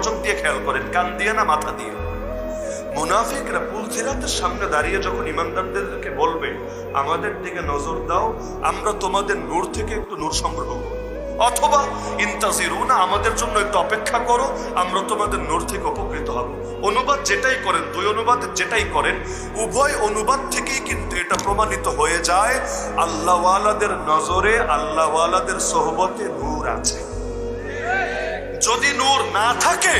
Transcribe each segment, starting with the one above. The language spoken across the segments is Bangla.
মনোযোগ দিয়ে খেয়াল করেন, কান দিয়ে না মাথা দিয়ে। মুনাফিকরা পুলসিরাতের সামনে দাঁড়িয়ে যখন ইমানদারদেরকে বলবে, আমাদের দিকে নজর দাও, আমরা তোমাদের নূর থেকে একটু নূর সংগ্রহ করব। অথবা, ইন্তাজিরুনা, আমাদের জন্য একটু অপেক্ষা করো, আমরা তোমাদের নূর থেকে উপকৃত হব। অনুবাদ যেটাই করেন, দুই অনুবাদ যেটাই করেন, উভয় অনুবাদ থেকেই কিন্তু এটা প্রমাণিত হয়ে যায়, আল্লাহওয়ালাদের নজরে, আল্লাহওয়ালাদের সোহবতে নূর আছে। যদি নূর না থাকে,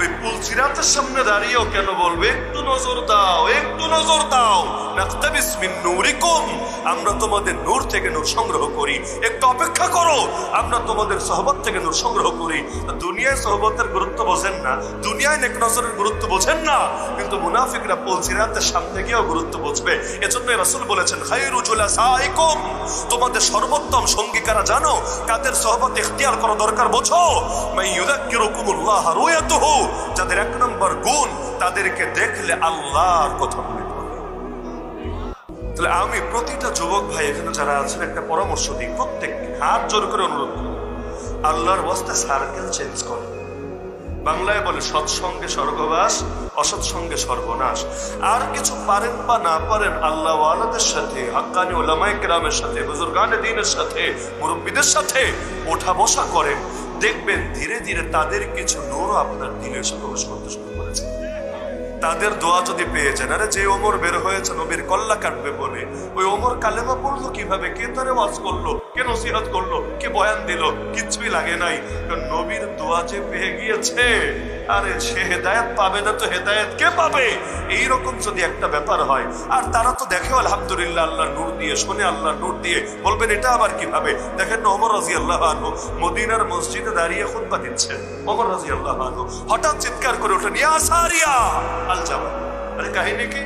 ওই পুলসিরাতের সামনে দাঁড়িয়েও কেন বলবে, একটু নজর দাও, একটু নজর দাও নাকতাবিস মিন নূরিকুম। আমরা তোমাদের নূর থেকে নূর সংগ্রহ করি। একটু অপেক্ষা করো। আমরা তোমাদের সহবত থেকে নূর সংগ্রহ করি। দুনিয়ায় সহবতের গুরুত্ব বোঝেন না। দুনিয়ায় নেক নজরের গুরুত্ব বোঝেন না। কিন্তু মুনাফিকরা পুলসিরাতের সামনে গিয়েও গুরুত্ব বুঝবে। এজন্য রাসূল বলেছেন, খায়রু জুলাসাইকুম। তোমাদের সর্বোত্তম সঙ্গীকারা জানো? কাদের সহবত এখতিয়ার করা দরকার, বোঝো? মাই ইউযাক্কিরুকুমুল্লাহ রুয়াতুহু। যাদের এক নম্বর গুণ, তাদেরকে দেখলে আল্লাহর কথা তাহলে আমি প্রতিটা যুবক ভাই এখানে যারা আছেন, একটা পরামর্শ দিই। প্রত্যেক হাত জোর করে অনুরোধ করি আল্লাহর বস্তে সার্কেল চেঞ্জ করে বাংলায় বলে, সৎসঙ্গে স্বর্গবাস, অসৎসঙ্গে সর্বনাশ। আর কিছু পারেন বা না পারেন, আল্লাহ আলাদের সাথে, হাক্কানি ওলামাই কেরামের সাথে, বুজুর্গানে দিনের সাথে, মুরব্বীদের সাথে ওঠা বসা করেন। দেখবেন ধীরে ধীরে তাদের কিছু নূরও আপনার দিলে এসে প্রবেশ করতে শুরু করেছে। তাদের দোয়া যদি পেয়ে যান, আরে যে ওমর বের হয়েছে, নবীর কল্লা কাটবে বলে ওই ওমর কালেমা পড়ল কীভাবে? কে তারে ওয়াজ করল? কে নসিহত করল? কে বয়ান দিল? কিছুই লাগে নাই। নবীর দোয়া যে পেয়ে গিয়েছে আরে সে হেদায়ত পাবে না তো হেদায়ত কে পাবে? এইরকম যদি একটা ব্যাপার হয়, আর তারা তো দেখে আলহামদুলিল্লাহ আল্লাহ নূর দিয়ে, শোনে আল্লাহ নূর দিয়ে, বলবেন এটা আবার কীভাবে? দেখেন ওমর রাজি আল্লাহ আনু মদিনার মসজিদে দাঁড়িয়ে খুতবা দিচ্ছেন। ওমর রাজি আল্লাহ আনু হঠাৎ চিৎকার করে ওঠেন আল জামা আরে কাহিনী কি?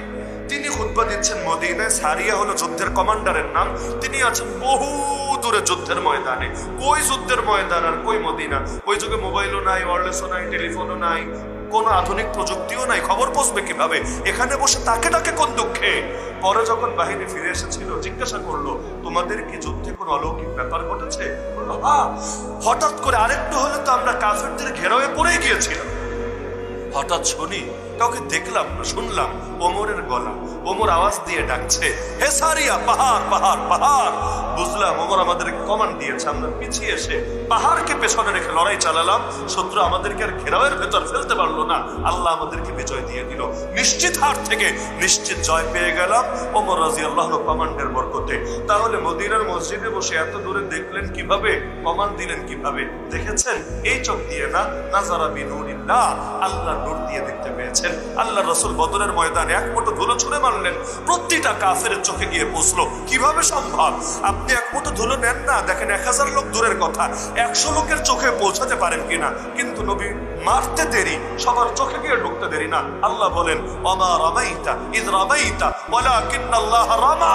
তিনি খুতবা দিচ্ছেন মদিনায়। সারিয়া হলো যুদ্ধের কমান্ডারের নাম। তিনি আছেন বহু দূরে যুদ্ধের ময়দানে। কই যুদ্ধের ময়দান আর কই মদিনা? ওই যুগে মোবাইলও নাই ওয়ারলেসও নাই, টেলিফোনও নাই, কোনো আধুনিক প্রযুক্তিও নাই। খবর পৌঁছবে কীভাবে? এখানে বসে তাকে তাকে কোন দুঃখে? পরে যখন বাহিনী ফিরে এসেছিল, জিজ্ঞাসা করল, তোমাদের কি যুদ্ধে কোনো অলৌকিক ব্যাপার ঘটেছে? হ্যাঁ হঠাৎ করে আরেকটু হলে তো আমরা কাফেরদের ঘেরাওয়ে পড়ে গিয়েছিলাম। হঠাৎ শুনি, কাউকে দেখলাম না, শুনলাম, ওমরের গলা, ওমর আওয়াজ দিয়ে ডাকছে, হে সারিয়া, পাহাড় পাহাড় পাহাড়! বুঝলাম, ওমর আমাদের কমান্ড দিয়েছে, আমরা পিছিয়ে এসে পাহাড়কে পেছনে রেখে লড়াই চালালাম। শত্রু আমাদেরকে আর ঘেরাওয়ের ভেতর ফেলতে পারল না। আল্লাহ আমাদেরকে বিজয় দিয়ে দিল। নিশ্চিত হার থেকে নিশ্চিত জয় পেয়ে গেলাম ওমর রাজি আল্লাহ কমান্ডের বরকতে। তাহলে মদিনার মসজিদে বসে এত দূরে দেখলেন কীভাবে? কমান্ড দিলেন কীভাবে? দেখেছেন? এই চোখ দিয়ে না, নাজারা বিনুরিল্লাহ, আল্লাহ নূর দিয়ে দেখতে পেয়েছেন। আল্লাহ রসুল বদরের ময়দানে এক মুঠো ধুলো ছুঁড়ে মারলেন। প্রতিটা কাফের চোখে গিয়ে পৌঁছলো কীভাবে সম্ভব? আপনি এক মুঠো ধুলো নেন না, দেখেন এক হাজার লোক দূরের কথা। একশো লোকের চোখে পৌঁছাতে পারেন কিনা? কিন্তু নবী, মারতে দেরি, সবার চোখে গিয়ে ঢুকতে দেরি না। আল্লাহ বলেন, অমা রামাইতা, ইদ রামাইতা বলা কিন্নাল্লাহ রামা।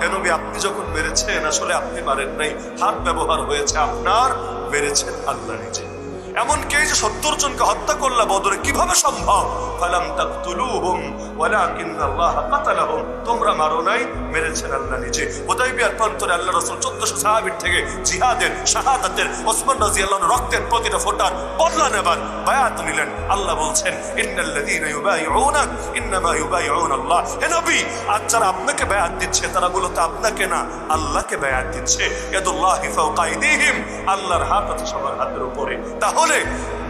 কেন নবী, আপনি যখন মেরেছেন, আসলে আপনি মারেন নাই। হাত ব্যবহার হয়েছে আপনার, মেরেছেন আল্লাহ নিজে। এমনকি এই যে সত্তর জনকে হত্যা করলা বদরে কীভাবে সম্ভব? ফালাম ওয়ালাকিন আল্লাহ তোমরা মারো নাই, মেরেছেন আল্লাহ নিজে। প্রান্তরে আল্লাহ রাসূল 1400 সাহাবীর থেকে জিহাদের, শাহাদাতের, ওসমান রক্তের প্রতিটা বদলা নেবার বায়াত নিলেন। আল্লাহ বলছেন আল্লাহ হে নবী যারা আপনাকে বায়াত দিচ্ছে, তারা মূলত আপনাকে না, আল্লাহকে বায়াত দিচ্ছে। ইয়াদুল্লাহি ফাওকা আইদিহিম, আল্লাহর হাত আছে সবার হাতের উপরে। তাহলে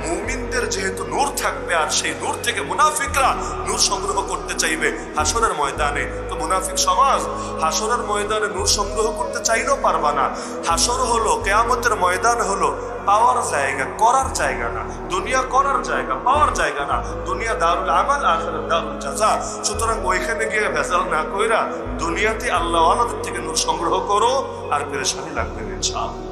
মুমিনদের যেহেতু নূর থাকবে আর সেই নূর থেকে মুনাফিকরা নূর সংগ্রহ করতে চাইবে হাসরের ময়দানে, তো মুনাফিক সমাজ হাসরের ময়দানে নূর সংগ্রহ করতে চাইলেও পারবা না। হাসর হলো, কেয়ামতের ময়দান হলো পাওয়ার জায়গা, করার জায়গা না। দুনিয়া করার জায়গা, পাওয়ার জায়গা না। দুনিয়া দারুল আমাল, আখিরাত দারুল জাযা সুতরাং ওইখানে গিয়ে ভেজাল না কইরা দুনিয়াতে আল্লাহ আল্লাহ থেকে নূর সংগ্রহ করো আর পেরেশানি লাগবে ইনশাআল্লাহ।